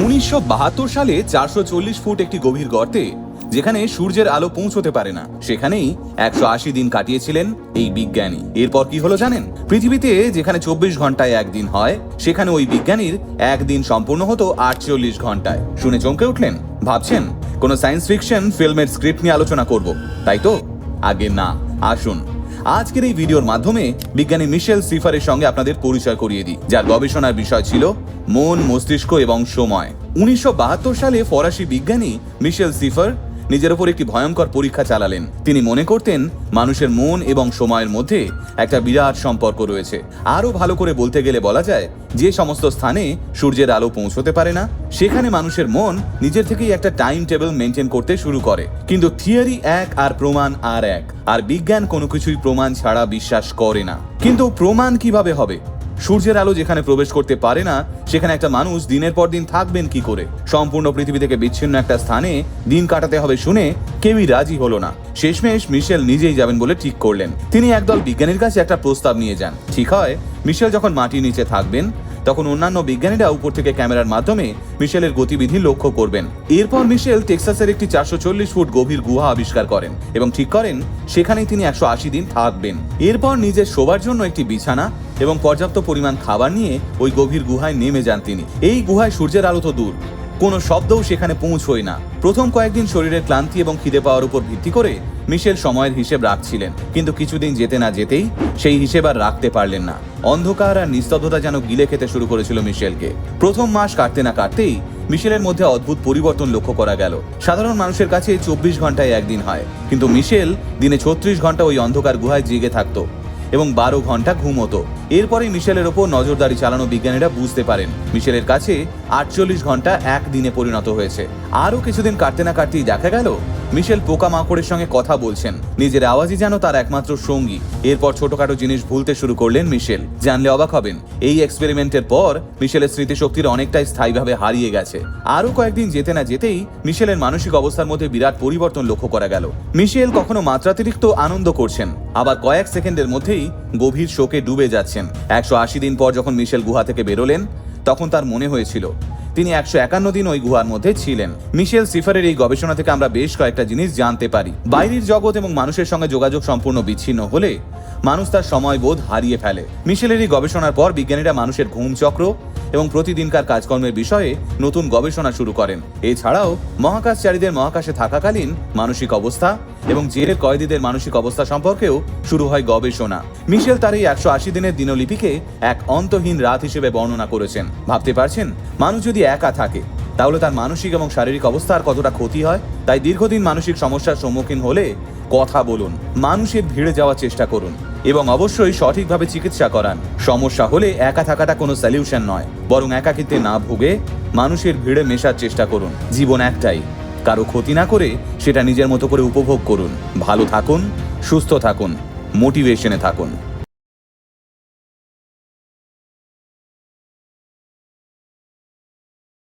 উনিশশো বাহাত্তর সালে চারশো চল্লিশ ফুট একটি গভীর গর্তে, যেখানে সূর্যের আলো পৌঁছতে পারে না, সেখানেই একশো আশি দিন কাটিয়েছিলেন এই বিজ্ঞানী। এরপর কি হলো জানেন? পৃথিবীতে যেখানে চব্বিশ ঘন্টায় একদিন হয়, সেখানে ওই বিজ্ঞানীর একদিন সম্পূর্ণ হতো আটচল্লিশ ঘন্টায়। শুনে চমকে উঠলেন? ভাবছেন, কোনো সায়েন্স ফিকশন ফিল্মের স্ক্রিপ্ট নিয়ে আলোচনা করব, তাই তো? আগে না, আসুন। আজকের এই ভিডিওর মাধ্যমে বিজ্ঞানী মিশেল সিফারের সঙ্গে আপনাদের পরিচয় করিয়ে দিই, যার গবেষণার বিষয় ছিল মন, মস্তিষ্ক এবং সময়। উনিশশো বাহাত্তর সালে ফরাসি বিজ্ঞানী মিশেল সিফার নিজের ওপর একটি ভয়ঙ্কর পরীক্ষা চালালেন। তিনি মনে করতেন, মানুষের মন এবং সময়ের মধ্যে একটা বিরাট সম্পর্ক রয়েছে। আরও ভালো করে বলতে গেলে বলা যায়, যে সমস্ত স্থানে সূর্যের আলো পৌঁছতে পারে না, সেখানে মানুষের মন নিজের থেকেই একটা টাইম টেবিল মেনটেন করতে শুরু করে। কিন্তু থিওরি এক আর প্রমাণ আর এক, আর বিজ্ঞান কোনো কিছুই প্রমাণ ছাড়া বিশ্বাস করে না। কিন্তু প্রমাণ কীভাবে হবে? সূর্যের আলো যেখানে প্রবেশ করতে পারে না, সেখানে একটা মানুষ দিনের পর দিন থাকবেন কি করে? সম্পূর্ণ পৃথিবী থেকে বিচ্ছিন্ন একটা স্থানে দিন কাটাতে হবে শুনে কেউই রাজি হলো না। শেষমেশ মিশেল নিজেই যাবেন বলে ঠিক করলেন। তিনি একদল বিজ্ঞানীর কাছে একটা প্রস্তাব নিয়ে যান। ঠিক হয়, মিশেল যখন মাটির নিচে থাকবেন তখন অন্যান্য বিজ্ঞানীরা উপর থেকে ক্যামেরার মাধ্যমে মিশেলের গতিবিধি লক্ষ্য করবেন। এরপর মিশেল টেক্সাসের একটি চারশো চল্লিশ ফুট গভীর গুহা আবিষ্কার করেন এবং ঠিক করেন, সেখানেই তিনি একশো আশি দিন থাকবেন। এরপর নিজের শোবার জন্য একটি বিছানা এবং পর্যাপ্ত পরিমাণ খাবার নিয়ে ওই গভীর গুহায় নেমে যান তিনি। এই গুহায় সূর্যের আলো তো দূর। কোনো শব্দও সেখানে পৌঁছয় না। প্রথম কয়েকদিন শরীরের ক্লান্তি এবং খিদে পাওয়ার উপর ভিত্তি করে মিশেল সময়ের হিসেব রাখছিলেন, কিন্তু কিছুদিন যেতে না যেতেই সেই হিসেব আর রাখতে পারলেন না। অন্ধকার আর নিস্তব্ধতা যেন গিলে খেতে শুরু করেছিল মিশেলকে। প্রথম মাস কাটতে না কাটতেই মিশেলের মধ্যে অদ্ভুত পরিবর্তন লক্ষ্য করা গেল। সাধারণ মানুষের কাছে চব্বিশ ঘন্টায় একদিন হয়, কিন্তু মিশেল দিনে ছত্রিশ ঘণ্টা ওই অন্ধকার গুহায় জেগে থাকতো। এবং বারো ঘণ্টা ঘুমতো। এরপরে মিশেলের ওপর নজরদারি চালানো বিজ্ঞানীরা বুঝতে পারেন, মিশেলের কাছে আটচল্লিশ ঘণ্টা একদিনে পরিণত হয়েছে। আরও কিছুদিন কাটতে না কাটতেই দেখা গেল মিশেল পোকামাকড়ের সঙ্গে কথা বলছেন। নিজের আওয়াজই যেন তার একমাত্র সঙ্গী। এরপর ছোটখাটো জিনিস ভুলতে শুরু করলেন মিশেল। জানলে অবাক হবেন, এই এক্সপেরিমেন্টের পর মিশেলের স্মৃতিশক্তির অনেকটাই স্থায়ীভাবে হারিয়ে গেছে। আরও কয়েকদিন যেতে না যেতেই মিশেলের মানসিক অবস্থার মধ্যে বিরাট পরিবর্তন লক্ষ্য করা গেল। মিশেল কখনো মাত্রাতিরিক্ত আনন্দ করছেন, আবার কয়েক সেকেন্ডের মধ্যেই গভীর শোকে ডুবে যাচ্ছেন। একশো আশি দিন পর যখন মিশেল গুহা থেকে বেরোলেন, তখন তার মনে হয়েছিল তিনি একশো একান্ন দিন ওই গুহার মধ্যে ছিলেন। মিশেল সিফারের এই গবেষণা থেকে আমরা বেশ কয়েকটা জিনিস জানতে পারি। বাইরের জগৎ এবং মানুষের সঙ্গে যোগাযোগ সম্পূর্ণ বিচ্ছিন্ন হলে মানুষ তার সময় বোধ হারিয়ে ফেলে। মিশেলের এই গবেষণার পর বিজ্ঞানীরা মানুষের ঘুম চক্র এবং প্রতিদিনকার কাজকর্মের বিষয়ে নতুন গবেষণা শুরু করেন। এছাড়াও মহাকাশচারীদের মহাকাশে থাকাকালীন মানসিক অবস্থা এবং জেলের কয়েদিদের মানসিক অবস্থা সম্পর্কেও শুরু হয় গবেষণা। মিশেল তার এই একশো আশি দিনের দিনলিপিকে এক অন্তহীন রাত হিসেবে বর্ণনা করেছেন। ভাবতে পারছেন, মানুষ যদি একা থাকে, তাহলে তার মানসিক এবং শারীরিক অবস্থার কতটা ক্ষতি হয়? তাই দীর্ঘদিন মানসিক সমস্যার সম্মুখীন হলে কথা বলুন মানুষের ভিড়ে যাওয়ার চেষ্টা করুন এবং অবশ্যই সঠিকভাবে চিকিৎসা করান। সমস্যা হলে একা থাকাটা কোনো সলিউশন নয়, বরং একাকিতে না ভুগে মানুষের ভিড়ে মেশার চেষ্টা করুন। জীবন একটাই, কারও ক্ষতি না করে সেটা নিজের মতো করে উপভোগ করুন। ভালো থাকুন, সুস্থ থাকুন মোটিভেশনে থাকুন।